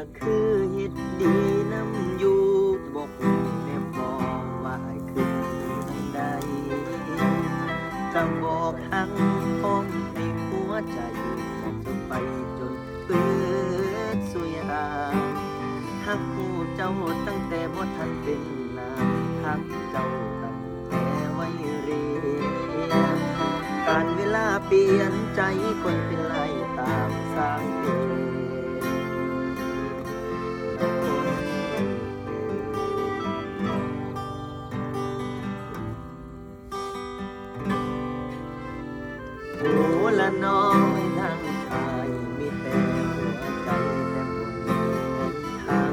็คือเฮ็ดดีน้ำอยู่บอกแน่บอกว่าให้คือทางใดกำบอกทั้งพร้อมที่หัวใจมองไปจนเปิดสุยหาหักกูเจ้าตั้งแต่บ่ทันเป็นนางหักเจ้าตั้งแต่ไว้เรียนการเวลาเปลี่ยนใจคนเป็นไรตามสร้างเอง โอ้ละน้อยนางไทยมีแต่หัวใจแต่บ่มีทาง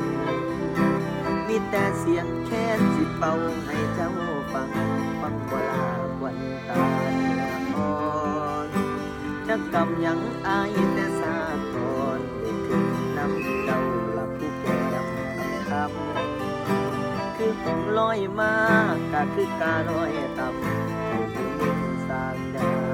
มีแต่เสียงแค้นสิเป่าให้เจ้าฟังฟังเวลาวันตาอ่อนจะกำยังอายแต่สาก่อนได้ขึ้นนำเจ้าละผู้แก้มคำคำคือผมลอยมากก็คือการลอยต่ำให้ผู้หญิงสร้างด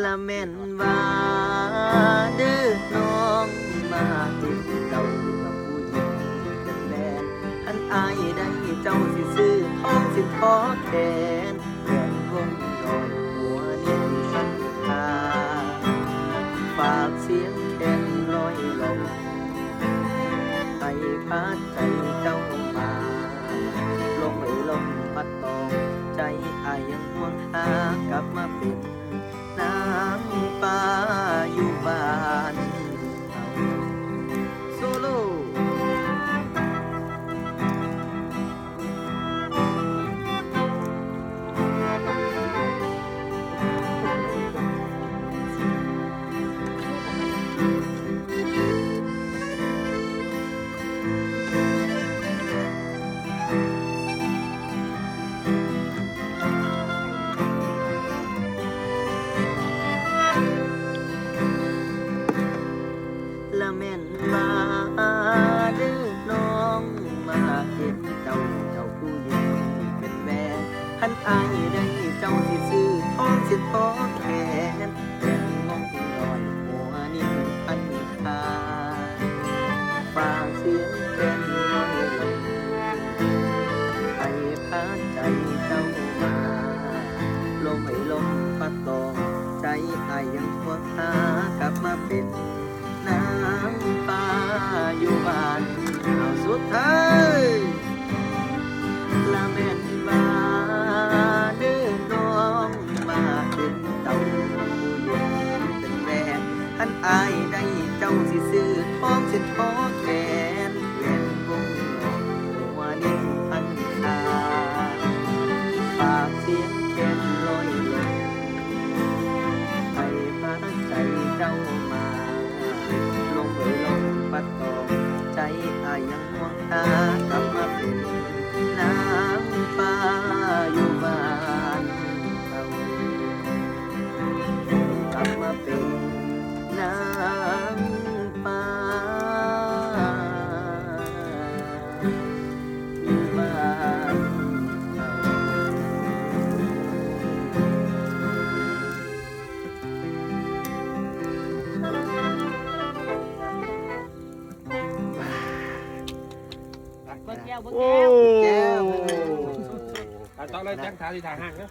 ละแม่นว่าเด้อน้องมาเห็นเจ้ากับผู้หญิงเป็นแลนอันอายได้เจ้าสิซื้อทองสิขอแทน แม่นมาเด้อน้องมาเห็นเจ้าเจ้าผู้หญิงเป็นแม่หันอายได้เจ้าสิซื้อทองสิทองแขนแก่งงลอยหัวนิ่งพันคาฝากเสียงเป็นลอยลงให้พาใจเจ้ามาลมไม่ลมพัดตองใจอายยังทวงหากลับมาเป็น นางป่าอยู่บ้านเอาสุดท้ายละแม่นมาเดินน้องมาเป็นเต้าผู้หญิงเป็นแม่ท่านอายได้เจ้าสิซื้อทองสิทอแก บิ่งแก้วเบิ่งโอ้แก้วแก้วต้องเลยแจ้งทางที่ทางห้างนะ